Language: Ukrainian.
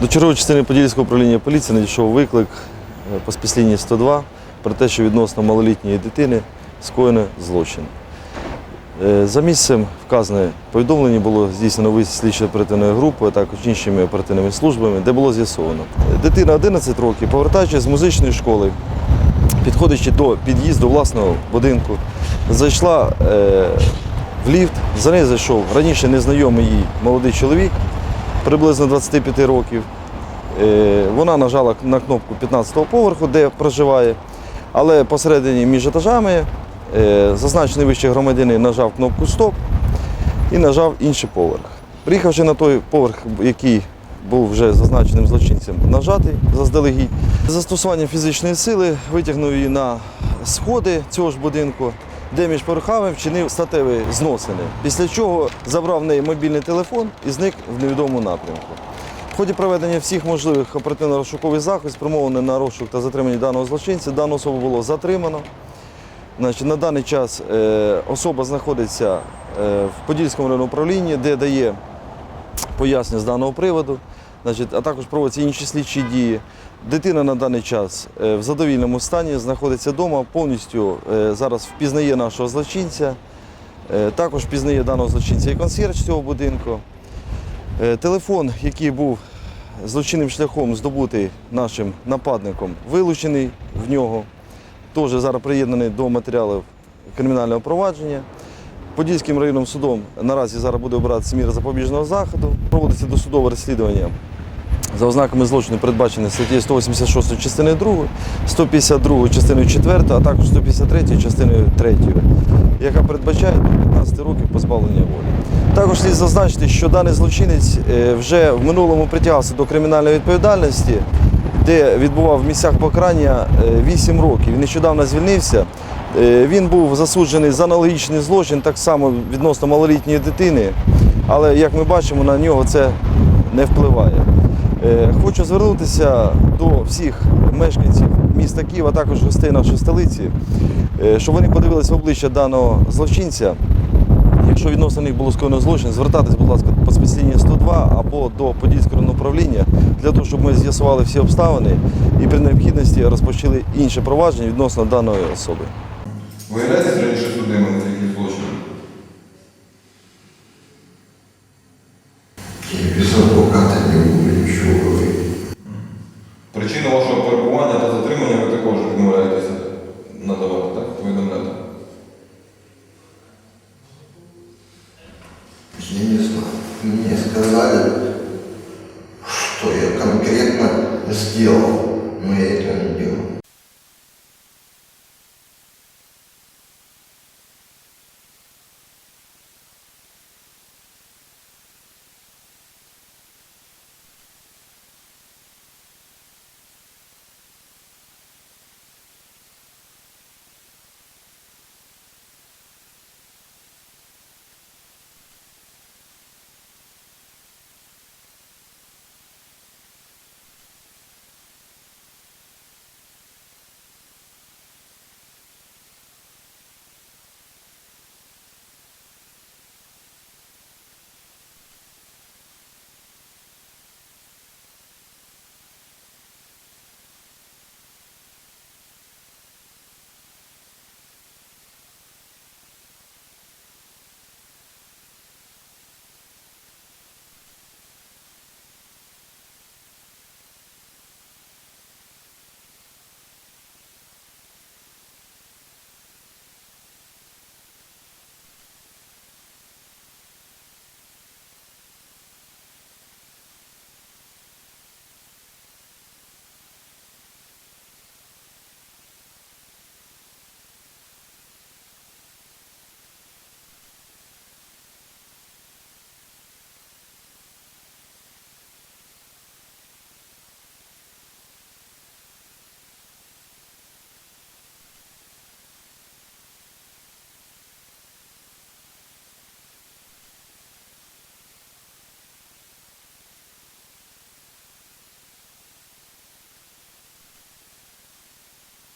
До чергової частини Подільського управління поліції надійшов виклик е, по спецлінії 102 про те, що відносно малолітньої дитини скоєно злочин. Е, За місцем вказане повідомлення було здійснено виїзд слідчо оперативною групою, а також іншими оперативними службами, де було з'ясовано. Дитина 11 років, повертаючись з музичної школи, підходячи до під'їзду власного будинку, зайшла е, в ліфт, за нею зайшов раніше незнайомий їй молодий чоловік, приблизно 25 років. Е, Вона нажала на кнопку 15-го поверху, де проживає, але посередині між етажами е, зазначений вище громадянин нажав кнопку Стоп і нажав інший поверх. Приїхавши на той поверх, який був вже зазначеним злочинцем, нажатий заздалегідь. Застосуванням фізичної сили витягнув її на сходи цього ж будинку, де між поверхами вчинив статеві зносини. Після чого забрав в неї мобільний телефон і зник в невідомому напрямку. В ході проведення всіх можливих оперативно-розшукових заходів, спрямованих на розшук та затримання даного злочинця, дану особу було затримано. Значить, на даний час е, особа знаходиться е, в Подільському районному управлінні, де дає пояснення з даного приводу, а також проводяться інші слідчі дії. Дитина на даний час е, в задовільному стані знаходиться вдома, повністю е, зараз впізнає нашого злочинця, е, також впізнає даного злочинця і консьєрж цього будинку. Телефон, який був злочинним шляхом здобутий нашим нападником, вилучений в нього, теж зараз приєднаний до матеріалів кримінального провадження. Подільським районним судом наразі зараз буде обиратися міра запобіжного заходу. Проводиться досудове розслідування за ознаками злочину, передбачених статтею 186 частиною 2, 152 частиною 4, а також 153 частиною 3, яка передбачає до 15 років позбавлення волі. Також слід зазначити, що даний злочинець е, вже в минулому притягався до кримінальної відповідальності, де відбував в місцях покарання е, 8 років. Він нещодавно звільнився. Е, Він був засуджений за аналогічний злочин, так само відносно малолітньої дитини, але як ми бачимо, на нього це не впливає. Е, Хочу звернутися до всіх мешканців міста Києва, а також гостей нашої столиці, е, щоб вони подивилися в обличчя даного злочинця. Якщо відносно них було скоєно злочин, звертатись, будь ласка, по спецлінії 102 або до Подільського управління для того, щоб ми з'ясували всі обставини і при необхідності розпочали інше провадження відносно даної особи. Ви являєтесь раніше судимими за якісь злочини? Я не знаю. Мне сказали, что я конкретно сделал,